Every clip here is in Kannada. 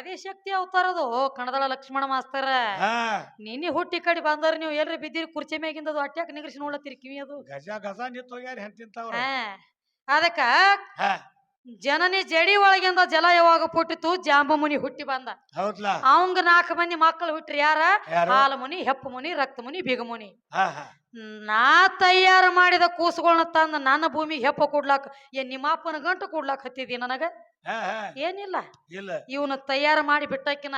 ಆದಿಶಕ್ತಿ ಅವತಾರದು ಕಣದಳ ಲಕ್ಷ್ಮಣ ಮಾಸ್ತರ. ಹಾ. ನಿನ್ನೆ ಹುಟ್ಟಿ ಕಡೆ ಬಂದವ್ರ ನೀವು ಎಲ್ರಿ ಬಿದ್ದಿರಿ ಕುರ್ಚಿ ಮ್ಯಾಗಿಂದ ಅದು ಅಟ್ಯಾಕ್ ನಿಗರ್ಸಿ ನೋಡ್ಲತ್ತೀರಿ ಕಿವಿ ಅದು ಗಜ ಗಜ ನಿಂತ ಹೋಗ್ಯಾರ ಹಾ. ಅದಕ್ಕ ಹಾ. ಜನನಿ ಜಡಿ ಒಳಗಿಂದ ಜಲ ಯಾವಾಗ ಪುಟ್ಟಿತು? ಜಾಂಬಮುನಿ ಹುಟ್ಟಿ ಬಂದ. ಹೌದ್ಲಾ? ಅವಂಗ ನಾಲ್ಕು ಮಂದಿ ಮಕ್ಕಳು ಹುಟ್ಟ್ರಿ ಯಾರ? ಯಾರು? ಹಾಲು ಮುನಿ ಹೆಪ್ಪು ಮುನಿ ರಕ್ತ ಮುನಿ ಬಿಗ ಮುನಿ. ಹಾ ನಾ ತಯಾರು ಮಾಡಿದ ಕೂಸುಗಳನ್ನ ತಂದ ನನ್ನ ಭೂಮಿಗೆ ಹೆಪ್ಪ ಕೊಡ್ಲಾಕ ಏನ್ ನಿಮ್ಮ ಅಪ್ಪನ ಗಂಟು ಕೊಡ್ಲಾಕ ಹತ್ತಿದಿ ನನಗ? ಹಾ ಹಾ. ಏನಿಲ್ಲ. ಇಲ್ಲ. ಇವನು ತಯಾರು ಮಾಡಿ ಬಿಟ್ಟಕಿನ.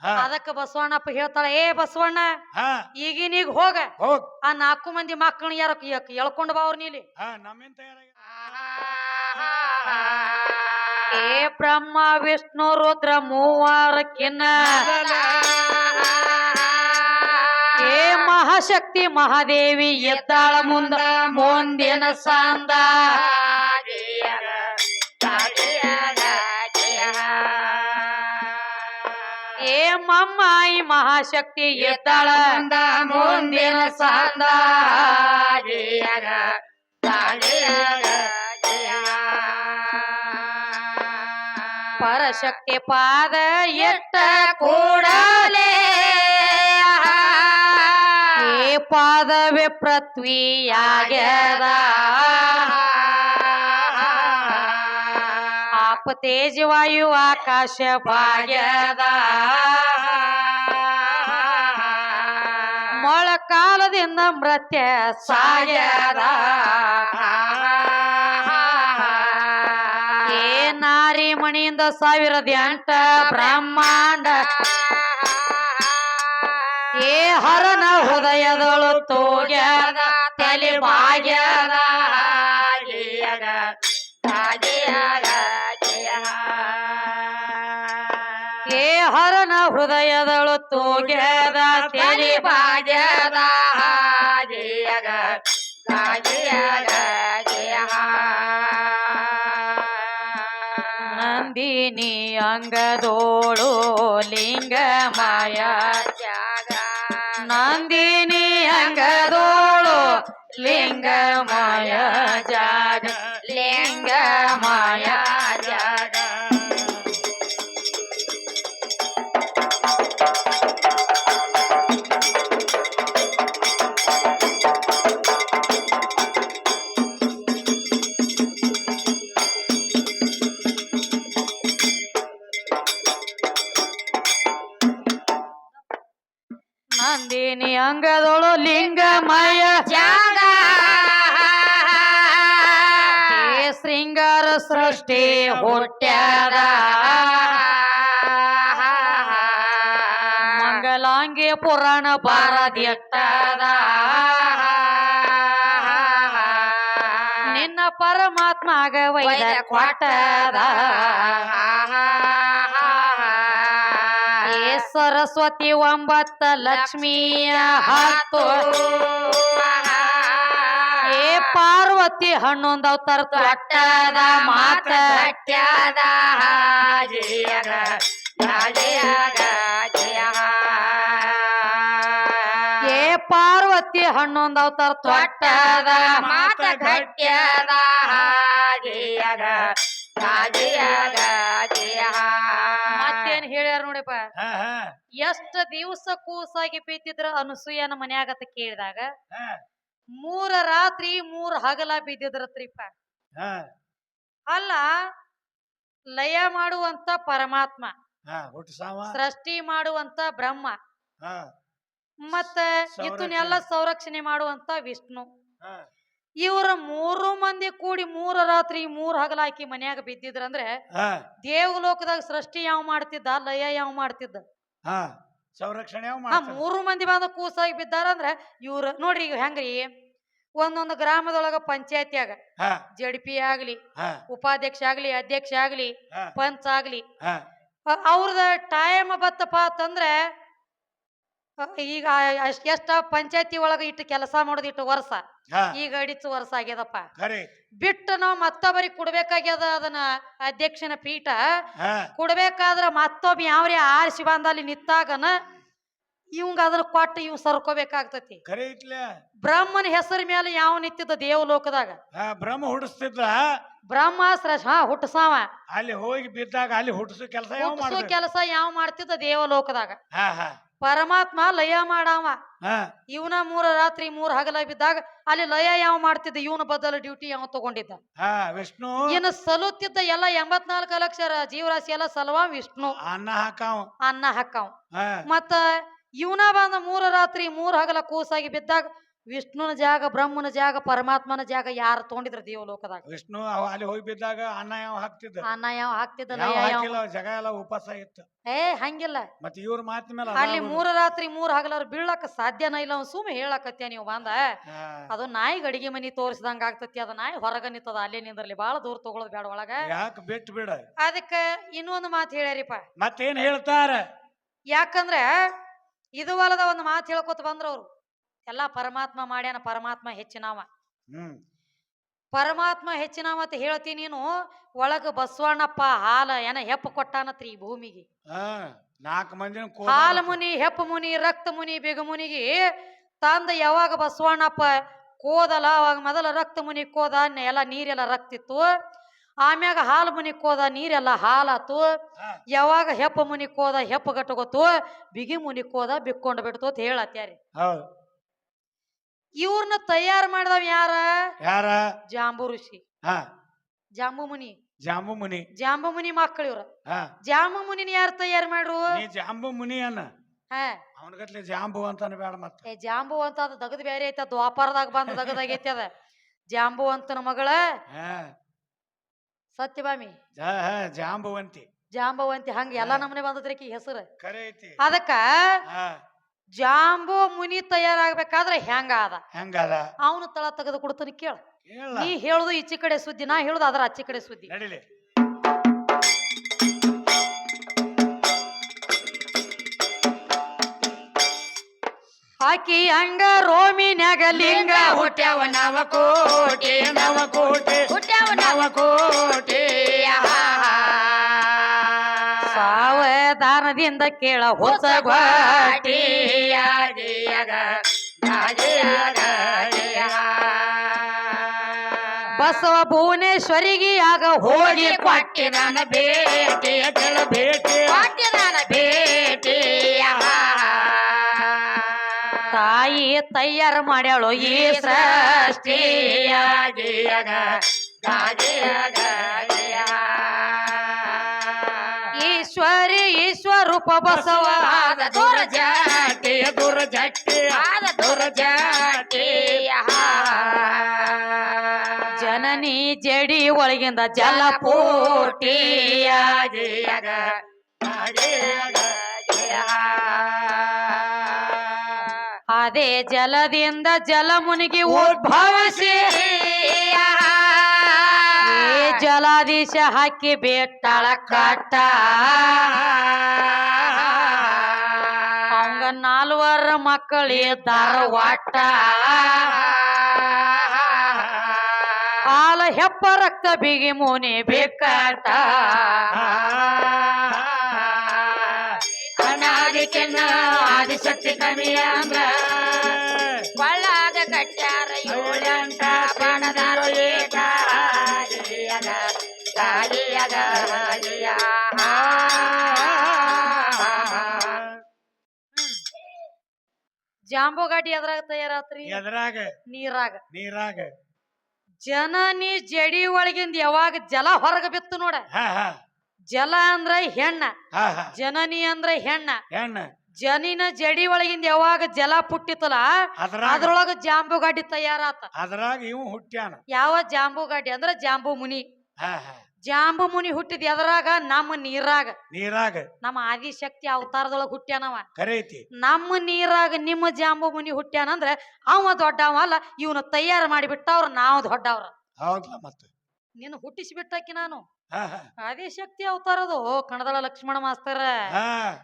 ಹಾ. ಅದಕ್ಕ ಬಸವಣ್ಣಪ್ಪ ಹೇಳ್ತಾಳ ಏ ಬಸವಣ್ಣ ಹಾ. ಈಗಿನೀಗ ಹೋಗ. ಹೋಗ್. ಆ ನಾಲ್ಕು ಮಂದಿ ಮಕ್ಕಳನ್ನ ಯಾರ ಎಳ್ಕೊಂಡು ಬಾ ಅವ್ರ ನೀಲಿ? ಹಾ ತಯಾರಾಗಿ ಏ ಬ್ರಹ್ಮ, ವಿಷ್ಣು, ರುದ್ರ, ಮೂವರಕ್ಕಿನ್ನ ಏ ಮಹಾಶಕ್ತಿ, ಮಹಾದೇವಿ, ಎದ್ದಾಳ ಮುಂದ ಮುಂದಿನ ಸಾಂದ. ಏ ಮಮ್ಮ ಈ ಮಹಾಶಕ್ತಿ, ಎದ್ದಾಳ ಮುಂದ ಮುಂದಿನ ಸಾಂದ. ಪರಶಕ್ತಿ ಪಾದ ಎಟ್ಟ ಕೂಡಲೇ. ಏ ಪಾದವೇ ಪೃಥ್ವಿಯಾಗ್ಯದ. ಆಪ ತೇಜ ವಾಯು ಆಕಾಶ ಭಾಗ್ಯದ ಮೊಳಕಾಲದಿಂದ ಮೃತ್ಯ ಸಾಗ್ಯದ. ಏ ನಾರಿ ಮಣಿಯಿಂದ ಸಾವಿರದ ಎಂಟ ಬ್ರಹ್ಮಾಂಡ. ಏ ಹರನ ಹೃದಯದಳು ತೋಗ್ಯದ ತಲೆ ಬಾಗ್ಯದ. ಏ ಹರನ ಹೃದಯದಳು ತೋಗ್ಯದ ತಲೆ ನಂದಿನಿ ಅಂಗದೋಳು ಲಿಂಗ ಮಾಯ ನಂದಿನಿ ಅಂಗದೋಳು ಲಿಂಗ ಮಾಯ ಜಾಗ ಲಿಂಗ ಸೃಷ್ಟಿ ಹುಟ್ಟ್ಯಾದ ಮಂಗಲಾಂಗಿ ಪುರಾಣ ಬಾರದಿಟ್ಟದ ನಿನ್ನ ಪರಮಾತ್ಮಗ ವೈದ ಕೊಟ್ಟದ. ಸರಸ್ವತಿ ಒಂಬತ್ತ ಲಕ್ಷ್ಮಿಯ ಹತ್ತು ಪಾರ್ವತಿ ಹನ್ನೊಂದು ಅವತಾರ ಅಟ್ಟದ ಮಾತ ಏ ಪಾರ್ವತಿ ಹನ್ನೊಂದು ಅವತಾರ ತೊಟ್ಟದ ಮಾತ ಗಟ್ಟ್ಯದ ಮತ್ತೇನ್ ಹೇಳ್ಯಾರ ನೋಡಿಪ್ಪ? ಎಷ್ಟ ದಿವಸ ಕೂಸಾಗಿ ಪೀತಿದ್ರ ಅನಸೂಯನ ಮನ್ಯಾಗತ ಕೇಳಿದಾಗ ಮೂರ ರಾತ್ರಿ ಮೂರ್ ಹಗಲ ಬಿದ್ದಿದ್ರತ್ರಿಪ್ಪ ಹಾ. ಅಲ್ಲ ಲಯ ಮಾಡುವಂತ ಪರಮಾತ್ಮ. ಹಾ ಹುಟ್ಟು ಸಾವ ಸೃಷ್ಟಿ ಮಾಡುವಂತ ಬ್ರಹ್ಮ. ಮತ್ತೆ ಮತ್ತ ಇದನ್ನೆಲ್ಲ ಸಂರಕ್ಷಣೆ. ಮಾಡುವಂತ ವಿಷ್ಣು. ಹಾ. ಇವ್ರ ಮೂರು ಮಂದಿ ಕೂಡಿ ಮೂರ ರಾತ್ರಿ ಮೂರ್ ಹಗಲ ಹಾಕಿ ಮನ್ಯಾಗ ಬಿದ್ದಿದ್ರಂದ್ರೆ ಹಾ. ದೇವಲೋಕದಾಗ ಸೃಷ್ಟಿ ಯಾವ ಮಾಡ್ತಿದ್ದ ಲಯ ಯಾವ ಮಾಡ್ತಿದ್ದ? ಹಾ. ಸಂರಕ್ಷಣೆ ಮೂರು ಮಂದಿ ಬಂದ ಕೂಸಾಗಿ ಬಿದ್ದಾರಂದ್ರ ಇವ್ರ ನೋಡ್ರಿ ಈಗ ಹೆಂಗ್ರಿ? ಒಂದೊಂದು ಗ್ರಾಮದೊಳಗ ಪಂಚಾಯತಿಯಾಗ ಜಡ್ಪಿ ಆಗ್ಲಿ ಉಪಾಧ್ಯಕ್ಷ ಆಗ್ಲಿ ಅಧ್ಯಕ್ಷ ಆಗ್ಲಿ ಪಂಚ ಆಗ್ಲಿ ಅವ್ರದ ಟೈಮ್ ಬತ್ತಪ್ಪ ಅಂತಂದ್ರೆ ಈಗ ಅಷ್ಟ್ ಎಷ್ಟ ಪಂಚಾಯತಿ ಒಳಗ ಇಟ್ಟು ಕೆಲಸ ಮಾಡೋದು ಇಟ್ಟು ವರ್ಷ. ಹಾ. ಈಗ ಅಡಿಚು ವರ್ಷ ಆಗ್ಯದಪ್ಪ. ಖರೆ ಬಿಟ್ಟು ನಾವು ಮತ್ತೊಬ್ಬರಿಗೆ ಕೊಡ್ಬೇಕಾಗ್ಯದ ಅದನ್ನ ಅಧ್ಯಕ್ಷನ ಪೀಠ. ಹಾ. ಕೊಡ್ಬೇಕಾದ್ರ ಮತ್ತೊಬ್ಬ ಯಾವ್ರಿ ಆರಿಸಿ ಬಂದಲ್ಲಿ ನಿತ್ತಾಗನ ಇವಂಗ ಅದನ್ನ ಕೊಟ್ಟು ಇವ್ ಸರ್ಕೋಬೇಕಾಗ್ತತಿ. ಖರೆ ಬ್ರಹ್ಮನ ಹೆಸರ ಮೇಲೆ ಯಾವ ನಿಂತಿದ್ದ ದೇವಲೋಕದಾಗ? ಹಾ ಬ್ರಹ್ಮ ಹುಟ್ಟಿಸ್ತಿದ್ದ ಬ್ರಹ್ಮಾಸ್ತ್ರ ಹಾ ಹುಟ್ಟಸಾವ. ಅಲ್ಲಿ ಹೋಗಿ ಬಿದ್ದಾಗ ಅಲ್ಲಿ ಹುಟ್ಟಿಸೋ ಕೆಲಸ ಯಾವ ಹುಟ್ಟಸೋ ಕೆಲಸ ಯಾವ ಮಾಡ್ತಿದ್ದ ದೇವಲೋಕದಾಗ? ಹಾ ಹಾ. ಪರಮಾತ್ಮ ಲಯ ಮಾಡಾವ. ಇವನ ಮೂರ ರಾತ್ರಿ ಮೂರ್ ಹಗಲ ಬಿದ್ದಾಗ ಅಲ್ಲಿ ಲಯ ಯಾವ ಮಾಡ್ತಿದ್ದ? ಇವನ ಬದಲ ಡ್ಯೂಟಿ ಯಾವ ತಗೊಂಡಿದ್ದ? ವಿಷ್ಣು. ಇನ್ನು ಸಲುತ್ತಿದ್ದ ಎಲ್ಲ ಎಂಬತ್ನಾಲ್ಕು ಲಕ್ಷ ಜೀವರಾಶಿ ಎಲ್ಲ ಸಲವ ವಿಷ್ಣು. ಅನ್ನ ಹಾಕಾವ. ಅನ್ನ ಹಾಕಾವ್. ಮತ್ತ ಇವನ ಬಂದ ಮೂರ ರಾತ್ರಿ ಮೂರ್ ಹಗಲ ಕೂಸಾಗಿ ಬಿದ್ದಾಗ ವಿಷ್ಣುನ ಜಾಗ ಬ್ರಹ್ಮನ ಜಾಗ ಪರಮಾತ್ಮನ ಜಾಗ ಯಾರು ತಗೊಂಡಿದ್ರ ದೇವಲೋಕದಾಗ ವಿಷ್ಣು ಅವ ಅಲ್ಲಿ ಹೋಗಿ ಬಿದ್ದಾಗ ಅನ್ನ ಯಾವ ಹಾಕ್ತಿದ್ದ? ಅನ್ನ ಯಾವ ಹಾಕ್ತಿದ್ದ ಯಾವ ಹಾಕಿಲ್ಲ ಜಗ ಎಲ್ಲ ಉಪವಾಸ ಇತ್ತು. ಏ ಹಂಗಿಲ್ಲ. ಮತ್ತೆ ಇವ್ರ ಮಾತಿನ ಮೇಲೆ ಅಲ್ಲಿ ಮೂರ ರಾತ್ರಿ ಮೂರ್ ಹಗಲಾರ ಬೀಳಕ್ಕ ಸಾಧ್ಯನ ಇಲ್ಲ ಅವ್ನು ಸುಮ್ಮನೆ ಹೇಳಕತ್ಯ ನೀವು ಬಂದ? ಅದು ನಾಯಿ ಗಡಿಗೆ ಮನಿ ತೋರಿಸಿದಂಗ ಆಗ್ತತಿ ಅದ ನಾಯಿ ಹೊರಗ ನಿಂತದ ಅಲ್ಲೇ ನಿಂದ್ರಲಿ ಬಾಳ ದೂರ ತಗೊಳದ್ ಬೇಡ ಒಳಗ. ಯಾಕೆ ಬಿಟ್ಟು ಬಿಡ? ಅದಕ್ಕ ಇನ್ನೊಂದು ಮಾತು ಹೇಳ್ಯಾರಿಪ್ಪ. ಮತ್ತೇನ್ ಹೇಳ್ತಾರ? ಯಾಕಂದ್ರ ಇದು ಅಲ್ಲದ ಒಂದು ಮಾತು ಹೇಳ್ಕೊತ ಬಂದ್ರ ಅವ್ರು. ಎಲ್ಲಾ ಪರಮಾತ್ಮ ಮಾಡ್ಯಾನ ಪರಮಾತ್ಮ ಹೆಚ್ಚಿನವ. ಪರಮಾತ್ಮ ಹೆಚ್ಚಿನವ ಅಂತ ಹೇಳ್ತೀನಿ ನೀನು ಒಳಗ ಬಸವಣ್ಣಪ್ಪ ಹಾಲ ಏನ ಹೆಪ್ಪ ಕೊಟ್ಟಾನತ್ರಿ ಈ ಭೂಮಿಗೆ. ನಾಲ್ಕು ಹಾಲ ಮುನಿ ಹೆಪ್ಪ ಮುನಿ ರಕ್ತ ಮುನಿ ಬಿಗ ಮುನಿಗೆ ತಂದ ಯಾವಾಗ ಬಸವಣ್ಣಪ್ಪ ಕೋದಲ್ಲ ಅವಾಗ ಮೊದಲ ರಕ್ತ ಮುನಿ ಕೋದ ಎಲ್ಲ ನೀರೆಲ್ಲ ರಕ್ತಿತ್ತು. ಆಮ್ಯಾಗ ಹಾಲು ಮುನಿ ಕೋದ ನೀರೆಲ್ಲ ಹಾಲಾತು. ಯಾವಾಗ ಹೆಪ್ಪ ಮುನಿ ಕೋದ ಹೆಪ್ಪ ಗಟ್ಟಗೊತ್ತು ಬಿಗಿ ಮುನಿ ಕೋದ ಬಿಕ್ಕೊಂಡು ಬಿಡ್ತು ಅಂತ ಹೇಳತ್ಯಾರಿ. ಇವ್ರನ್ನ ತಯಾರು ಮಾಡಿದವ ಯಾರ? ಯಾರ? ಜಾಂಬು ಋಷಿ. ಹಾ. ಜಾಂಬು ಮುನಿ. ಜಾಂಬು ಮುನಿ. ಜಾಂಬು ಮುನಿ ಮಕ್ಕಳು ಇವ್ರ. ಹಾ. ಜಾಂಬು ಮುನಿನ ಯಾರು ತಯಾರು ಮಾಡ್ರು? ನೀ ಜಾಂಬು ಮುನಿ ಅನ್ನ. ಹಾ. ಅವನಗತ್ಲೆ ಜಾಂಬು ಅಂತಾನೆ ಬೇಡ ಮತ್ತ. ಏ ಜಾಂಬು ಅಂತ ಅದು ದಗದ್ ಬೇರೆ ಐತ ದ್ವಾಪಾರದಾಗ ಬಂದ ದಗದಾಗೈತಿ ಅದ. ಜಾಂಬು ಅಂತನ ಮಗಳ? ಹಾ. ಸತ್ಯಭಾಮಿ. ಹಾ ಹಾ ಜಾಂಬುವಂತಿ ಜಾಂಬವಂತಿ ಹಂಗ ಎಲ್ಲಾ ನಮ್ನೆ ಬಂದದ್ರಿ ಆಕಿ ಹೆಸರು. ಐತಿ. ಅದಕ್ಕ ಹಾ. ಜಾಂಬು ಮುನಿ ತಯಾರಾಗ್ಬೇಕಾದ್ರೆ ಹೆಂಗ ಅದ ಹೆಂಗದ? ಅವನು ತಳ ತೆಗೆದು ಕೊಡ್ತಾನೆ ಕೇಳ. ಹೇಳ ನೀ ಹೇಳುದು ಈಚೆ ಕಡೆ ಸುದ್ದಿ ನಾ ಹೇಳುದು ಅದರ ಆಚೆ ಕಡೆ ಸುದ್ದಿ. ನಡಿಲಿ. ಆಕಿ ಹಂಗ ರೋಮಿನ್ಯಾಗ ಲಿಂಗ ಹುಟ್ಟ್ಯಾವ ನವಕೋಟಿ ನವಕೋಟಿ ಹುಟ್ಟ್ಯಾವ ನವಕೋಟಿ ಸಾವಧಾನದಿಂದ ಕೇಳ ಹೊಸ ಬಸವ ಭುವನೇಶ್ವರಿಗೆ ಆಗ ಹೋಗಿ ಕೊಟ್ಟಿ ನನ್ನ ಭೇಟಿ. ಕೆಳ ನನ್ನ ಭೇಟಿ ತಾಯಿ ತಯಾರು ಮಾಡ್ಯಾಳು ಈ ಸೃಷ್ಟಿಯಾಗಿ ಈಶ್ವರಿ ಈಶ್ವರೂಪ ಬಸವ ಆದ ದೂರ ಜಾಟಿ ದೂರ ಜಾತಿ ಆದ ದೂರ ಜಾತಿ ಜನನಿ ಜಡಿ ಒಳಗಿಂದ ಜಲಪೂರ್ಟಿಯಾಗಿ ಅದೇ ಜಲದಿಂದ ಜಲ ಮುನಿಗೆ ಉದ್ಭವಿಸಿ. ಏ ಜಲಾಧೀಶ ಹಾಕಿ ಬೇಟಾಳ ಕಟ್ಟ ಅವಂಗ ನಾಲ್ವರ ಮಕ್ಕಳಿದ್ದಾರ ಒಟ್ಟ ಹಾಲ ಹೆಪ್ಪ ರಕ್ತ ಬಿಗಿ ಮುನಿ ಬೇಕಾಟ ಅನಾದಿಕೆನ್ನ ಆದಿಶಕ್ತಿ ಕಮಿಯ ಅಂದ್ರ. ಕಟ್ಟಾರ ಏಳೆಂಟ ಏಟ. ಏಕ ಗಿರಿಯಗ, ಗಾಳಿಯ. ಜಾಂಬೋಗಾಡಿ ಎದ್ರಾಗ ತಯಾರಾತ್ರಿ? ಎದ್ರಾಗ. ನೀರಾಗ. ನೀರಾಗ. ಜನನಿ ಜಡಿ ಒಳಗಿಂದ ಯಾವಾಗ ಜಲ ಹೊರಗ ಬಿತ್ತು ನೋಡ? ಜಲ ಅಂದ್ರ ಹೆಣ್ಣ. ಜನನಿ ಅಂದ್ರ ಹೆಣ್ಣ. ಹೆಣ್ಣ. ಜನಿನ ಜಡಿ ಒಳಗಿಂದ ಯಾವಾಗ ಜಲ ಪುಟ್ಟಿತಲ್ಲ ಅದ್ರೊಳಗ ಜಾಂಬು ಗಾಡಿ ತಯಾರಾತ. ಅದ್ರಾಗ ಇವ್ ಹುಟ್ಟ್ಯಾನ. ಯಾವ ಜಾಂಬುಗಾಡಿ ಅಂದ್ರ ಜಾಂಬು ಮುನಿ. ಹಾ ಹಾ ಜಾಂಬು ಮುನಿ ಹುಟ್ಟಿದ ಎದರಾಗ? ನಮ್ಮ ನೀರಾಗ. ನೀರಾಗ. ನಮ್ಮ ಆದಿಶಕ್ತಿ ಅವತಾರದೊಳಗ ಹುಟ್ಟ್ಯಾನವ. ಕರೆ ಐತಿ ನಮ್ಮ ನೀರಾಗ ನಿಮ್ಮ ಜಾಂಬು ಮುನಿ ಹುಟ್ಟ್ಯಾನಂದ್ರ ಅವ ದೊಡ್ಡವ ಅಲ್ಲ ಇವನು ತಯಾರು ಮಾಡಿಬಿಟ್ಟವ್ರ ನಾವು ದೊಡ್ಡವ್ರ. ನೀನು ಹುಟ್ಟಿಸಿ ಹುಟ್ಟಿಸಿಬಿಟ್ಟಕ್ಕಿ ನಾನು. ಆದಿಶಕ್ತಿ ಅವತಾರದು. ಕಣದಳ ಲಕ್ಷ್ಮಣ ಮಾಸ್ತರ.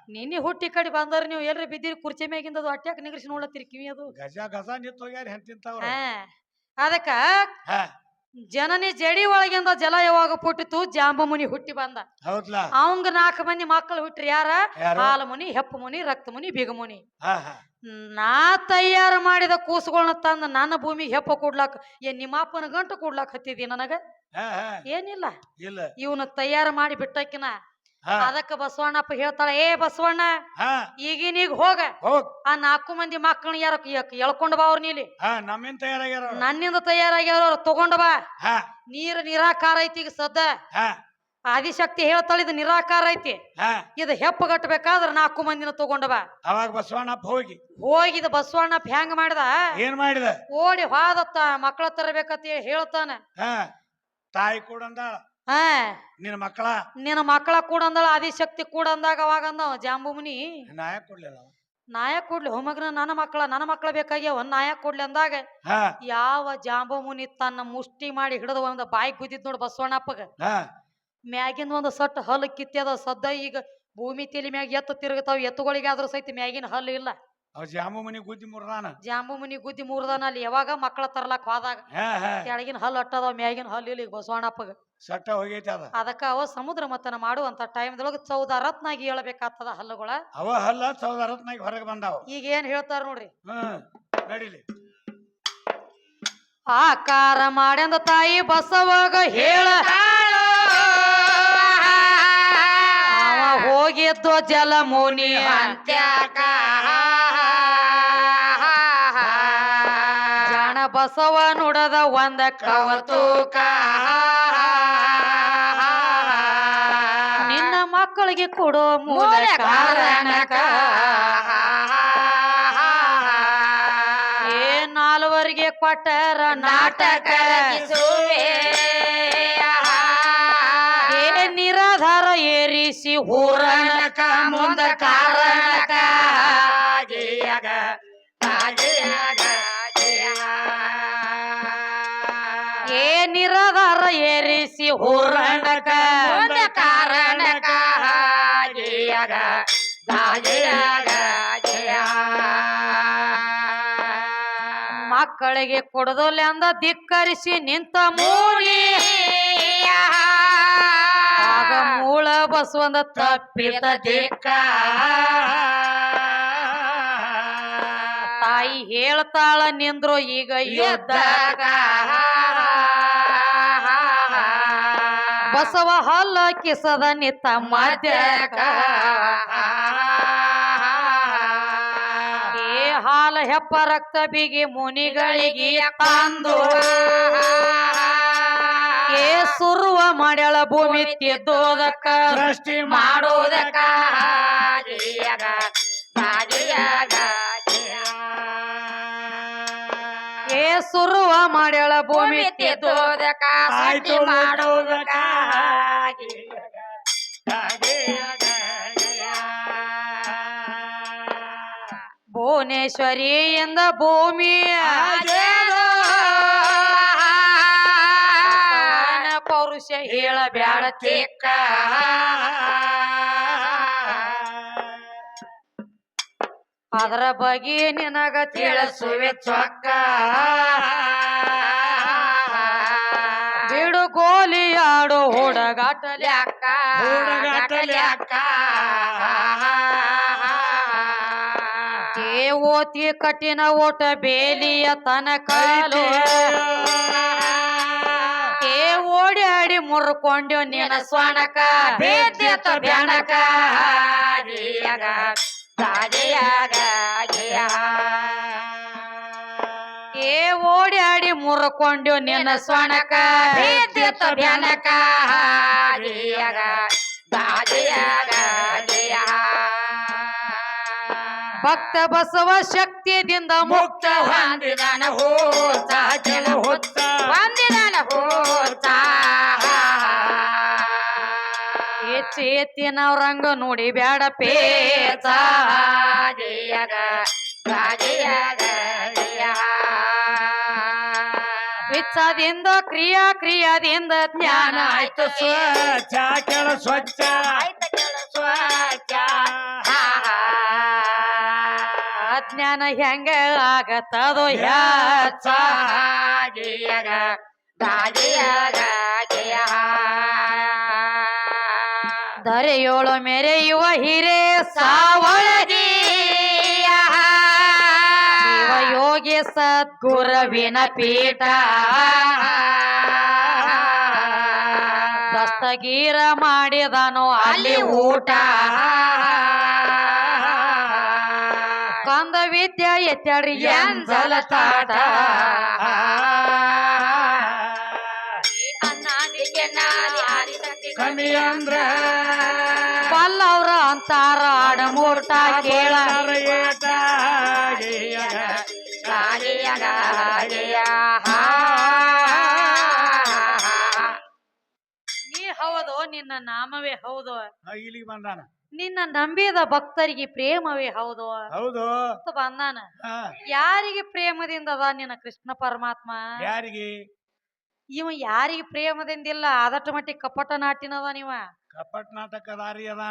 ನಿನ್ನೆ ಹುಟ್ಟಿ ಕಡೆ ಬಂದ್ರ ನೀವು ಎಲ್ರಿ ಬಿದ್ದಿರಿ ಕುರ್ಚಿ ಮೇಗಿಂದ ಅದು ಅಟ್ಯಾಕ್ ನಿಗರ್ಸಿ ನೋಡತ್ತಿರಿ ಕಿವಿ ಅದು. ಗಜ ಗಜ ನಿಂತ ಹೋಗ್ಯಾರ ಹೆಂತಿಂತವ್ರ ಅದಕ್ಕ ಜನನಿ ಜಡಿ ಒಳಗಿಂದ ಜಲ ಯಾವಾಗ ಪುಟ್ಟಿತು? ಜಾಂಬಮುನಿ ಹುಟ್ಟಿ ಬಂದ. ಹೌದ್ಲ? ಅವಂಗ ನಾಲ್ಕು ಮಂದಿ ಮಕ್ಕಳು ಹುಟ್ಟ್ರಿ ಯಾರ? ಹಾಲ ಮುನಿ ಹೆಪ್ಪು ಮುನಿ ರಕ್ತ ಮುನಿ ಬಿಗ ಮುನಿ. ನಾ ತಯಾರು ಮಾಡಿದ ಕೂಸುಗಳನ್ನ ತಂದ ನನ್ನ ಭೂಮಿ ಹೆಪ್ಪ ಕೊಡ್ಲಾಕ ಏನ್ ನಿಮ್ಮ ಅಪ್ಪನ ಗಂಟು ಕೊಡ್ಲಾಕ ಹತ್ತಿದಿ ನನಗ? ಏನಿಲ್ಲ. ಇವನು ತಯಾರು ಮಾಡಿ ಬಿಟ್ಟಕಿನ ಅದಕ್ಕ ಬಸವಣ್ಣಪ್ಪ ಹೇಳ್ತಾಳ ಏ ಬಸವಣ್ಣ ಈಗಿನ ಈಗ ಹೋಗ. ಹೋಗ್. ಆ ನಾಲ್ಕು ಮಂದಿ ಮಕ್ಕಳನ್ನ ಯಾರ ಎಳ್ಕೊಂಡ್ ಬಾ ಅವ್ರ ನೀಲಿ. ನಮ್ಮಿಂದ ತಯಾರಾಗ್ಯಾರ. ನನ್ನಿಂದ ತಯಾರಾಗ್ಯಾರ ಅವ್ರು ತಗೊಂಡ್ ಬಾ. ಹಾ. ನೀರ್ ನಿರಾಕಾರ ಐತಿ ಈಗ ಸದ್ದ. ಹಾ. ಆದಿಶಕ್ತಿ ಹೇಳ್ತಾಳ ಇದು ನಿರಾಕಾರ ಐತಿ. ಹಾ. ಇದು ಹೆಪ್ಪ ಕಟ್ಟಬೇಕಾದ್ರೆ ನಾಲ್ಕು ಮಂದಿನ ತಗೊಂಡ ಬಾ. ಅವಾಗ ಬಸವಣ್ಣಪ್ಪ ಹೋಗಿ. ಹೋಗಿದ ಬಸವಣ್ಣಪ್ಪ ಹೆಂಗ್ ಮಾಡಿದ? ಏನ್ ಮಾಡಿದ? ಓಡಿ ಹಾದತ್ತ ಮಕ್ಕಳ ತರಬೇಕಂತ ಹೇಳಿ ಹೇಳ್ತಾನ ತಾಯಿ ಕೂಡ ಹಾ. ನಿನ್ನ ಮಕ್ಕಳ? ನಿನ್ನ ಮಕ್ಕಳ ಕೂಡ ಅಂದಳ ಆದಿಶಕ್ತಿ ಕೂಡ ಅಂದಾಗ ಅವಾಗ ಅಂದ ಜಾಂಬುಮುನಿ. ನಾಯ ಕೊಡ್ಲಿಲ್ಲ ನಾಯ ನಾಯಕ್ ಕೊಡ್ಲಿ ಹೋಮಗ್ನ ನನ್ನ ಮಕ್ಕಳ ನನ್ನ ಮಕ್ಕಳ ಬೇಕಾಗ್ಯಾವ ನಾಯ ಕೊಡ್ಲಿ ಅಂದಾಗ ಯಾವ ಜಾಂಬುಮುನಿ ತನ್ನ ಮುಷ್ಟಿ ಮಾಡಿ ಹಿಡಿದು ಒಂದು ಬಾಯಿ ಗುದ್ದಿದ್ ನೋಡ್ ಬಸವಣ್ಣಪ್ಪಗ. ಹಾ. ಮ್ಯಾಗಿಂದ ಒಂದು ಸಟ್ ಹಲ್ ಕಿತ್ತದ ಸದ್ದ ಈಗ ಭೂಮಿ ತಿಲಿ ಮ್ಯಾಗ ಎತ್ತು ತಿರುಗತಾವ ಎತ್ತುಗಳಿಗೆ ಆದ್ರೂ ಸಹಿತ ಮ್ಯಾಗಿನ ಹಲ್ ಇಲ್ಲ. ಜಾಂಬೂ ಜಾಮು ಮನಿ ಗುದ್ದಿ ಮುರ್ದಾನ? ಜಾಂಬುಮುನಿ ಗುದ್ದಿ ಮೂರ್ದಾನ ಅಲ್ಲಿ ಯಾವಾಗ ಮಕ್ಕಳ ತರ್ಲಾಕ್ ಹೋದಾಗ ಕೆಳಗಿನ ಹಲ್ ಅಟ್ಟದ ಮ್ಯಾಗಿನ ಹಲ್ ಇಲ್ಲ ಈಗ ಬಸವಣ್ಣಪ್ಪಗ. ಸಟ್ಟ ಹೋಗೈತೆ ಅದ. ಅದಕ್ಕ ಅವ ಸಮುದ್ರ ಮತನ ಮಾಡುವಂತ ಟೈಮ್ದೊಳಗ ಚೌದ ರತ್ನಾಗಿ ಹೇಳಬೇಕಾಗ್ತದ ಹಲ್ಲುಗಳ. ಅವ ಹಲ್ಲ ಚೌದ ರತ್ನಾಗಿ ಹೊರಗೆ ಬಂದಾವ. ಈಗ ಏನ್ ಹೇಳ್ತಾರ ನೋಡ್ರಿ? ಹ್ಮ್ ನಡಿಲಿ. ಆಕಾರ ಮಾಡ್ಯಂದ ತಾಯಿ ಬಸವಾಗ ಹೇಳ. ಅವ ಹೋಗಿದ್ದು ಜಲಮುನಿ. ಅಂತ್ಯಾಕ ಬಸವ ನುಡದ ಒಂದ ಕವತೂಕ ನಿನ್ನ ಮಕ್ಕಳಿಗೆ ಕೊಡೋ ಮೂಲ ಕಾರಣಕ. ಏ ನಾಲ್ವರಿಗೆ ಕೊಟ್ಟರ ನಾಟಕ ಏ ನಿರಾಧಾರ ಏರಿಸಿ ಹೂರಣಕ ಮುಂದ ಕಾರಣಕ. ಏ ಏರಿಸಿ ಹೂರಣಕ ಒಂದ ಕಾರಣಕ. ಮಕ್ಕಳಿಗೆ ಕೊಡದೊಲ್ಲೆ ಅಂದ ಧಿಕ್ಕರಿಸಿ ನಿಂತ ಮೂಲಿ ಆಗ ಮೂಳ ಬಸವಂದ ತಪ್ಪಿತ ದಿಕ್ಕ ತಾಯಿ ಹೇಳ್ತಾಳ ನಿಂದ್ರು ಈಗ ಯುದ್ಧಕ. ಬಸವ ಹಲ್ಲ ಕಿಸದ ನಿತ್ತ ಮಧ್ಯ ಏ ಹಾಲ ಹೆಪ್ಪ ರಕ್ತ ಬಿಗಿ ಮುನಿಗಳಿಗೆ ತಂದು. ಏ ಸುರುವ ಮಾಡ್ಯಾಳ ಭೂಮಿ ತಿದ್ದೋದಕ್ಕ. ಸೃಷ್ಟಿ ಮಾಡೋದಕ್ಕ. ಸುರುವ ಮಾಡ್ಯಾಳ ಭೂಮಿ ಭುವನೇಶ್ವರಿ ಭುವನೇಶ್ವರಿಯಿಂದ ಭೂಮಿ ಪೌರುಷ ಪೌರುಷ ಹೇಳಬ್ಯಾಡ ತಿಕ್ಕ. ಅದರ ಬಗ್ಗೆ ನಿನಗ ತಿಳಿಸುವೆ ಚೊಕ್ಕ ಬಿಡು ಗೋಲಿ ಆಡು ಹುಡುಗಾಟಲಿ ಅಕ್ಕ. ಹುಡುಗಾಟಲಿ ಅಕ್ಕ. ಓತಿ ಕಟ್ಟಿನ ಓಟ ಬೇಲಿಯ ತನಕ ಏ ಓಡಿ ಆಡಿ ಮುರ್ಕೊಂಡ್ಯೋ ನಿನ ಸ್ವಣಕ ಬೇದ್ಯತ ಬ್ಯಾನಕ ಏ ಓಡಿ ಆಡಿ ಮುರ್ಕೊಂಡ್ಯೋ ನಿನ್ನ ಸ್ವಣಕ ಬ್ಯಾನಕ. ಭಕ್ತ ಬಸವ ಶಕ್ತಿಯಿಂದ ಮುಕ್ತ ಹೊಂದಿದನ ಹೋತ ಜನ ಹೊತ್ತ. ಹೊಂದಿದನ ಹೋತ. ಚೇತಿನವ್ರಂಗ ನೋಡಿ ಬ್ಯಾಡ ಪೇತ ವಿಚ್ಛದಿಂದ ಕ್ರಿಯಾ ಕ್ರಿಯಾದಿಂದ ಜ್ಞಾನ ಆಯ್ತು ಸ್ವಚ್ಛ. ಕೆಳ ಸ್ವಚ್ಛ. ಸ್ವಚ್ಛ. ಅಜ್ಞಾನ ಹೆಂಗ ಆಗತ್ತದೋ ಯಾಚ ಧರೆಯೋಳು ಮೆರೆಯುವ ಹಿರೇ ಸಾವಳಗಿ ಶಿವಯೋಗಿ ಸದ್ಗುರುವಿನ ಪೀಠ. ದಸ್ತಗೀರ ಮಾಡಿದನು ಅಲ್ಲಿ ಊಟ. ಕಂದ ವಿದ್ಯಾ ಎತ್ತಡಿ ಎಂಜಲ ಕಮ್ಮಿ ಅಂದ್ರ ಪಲ್ಲವ್ರ ಅಂತಾರ ಆಡಮೂರ್ಟ ಕೇಳ. ನೀ ಹೌದು ನಿನ್ನ ನಾಮವೇ ಹೌದು? ಇಲ್ಲಿಗೆ ಬಂದಾನ. ನಿನ್ನ ನಂಬಿದ ಭಕ್ತರಿಗೆ ಪ್ರೇಮವೇ ಹೌದು? ಹೌದು. ಬಂದಾನ. ಯಾರಿಗೆ ಪ್ರೇಮದಿಂದ ಅದ ನಿನ್ನ ಕೃಷ್ಣ ಪರಮಾತ್ಮ? ಯಾರಿಗೆ? ಇವ ಯಾರಿಗೆ ಪ್ರೇಮದಿಂದ ಇಲ್ಲ ಆದಷ್ಟು ಮಟ್ಟಿಗೆ ಕಪಟ ನಾಟಿನವ ನೀವ. ನಾಟಕ ನಾಟಕದಾರಿ ಅದಾನ.